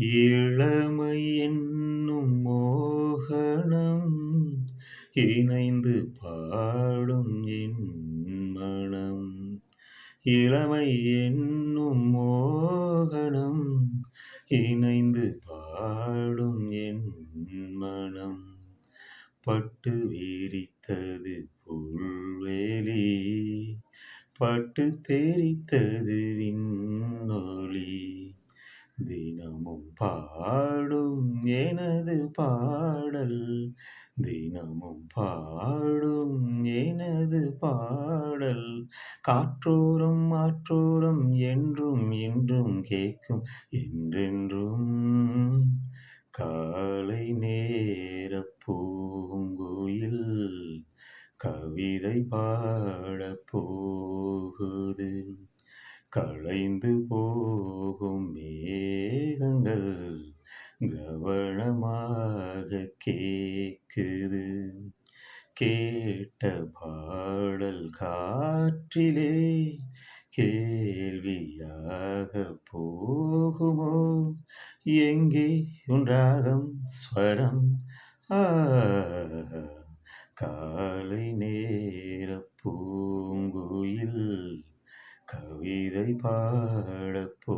இளமை என்னும் மோகனம் இணைந்து பாடும் என் மனம். இளமை என்னும் மோகனம் இணைந்து பாடும் என் மனம். பட்டு வீரித்தது புல்வேலி பட்டு தெரித்தது விண்ணொளி தினமும் பாடும் எனது பாடல். தினமும் பாடும் எனது பாடல். காற்றோரம் மாற்றோரம் என்றும் இன்றும் கேட்கும் என்றென்றும். காலை நேர பூங்குயில் கவிதை பாடப்போ களைந்து போகும் மேகங்கள் கவனமாக கேக்குது. கேட்ட பாடல் காற்றிலே கேள்வியாக போகுமோ? எங்கே உன் ஸ்வரம்? காலை நே கவிதை பாடப்போ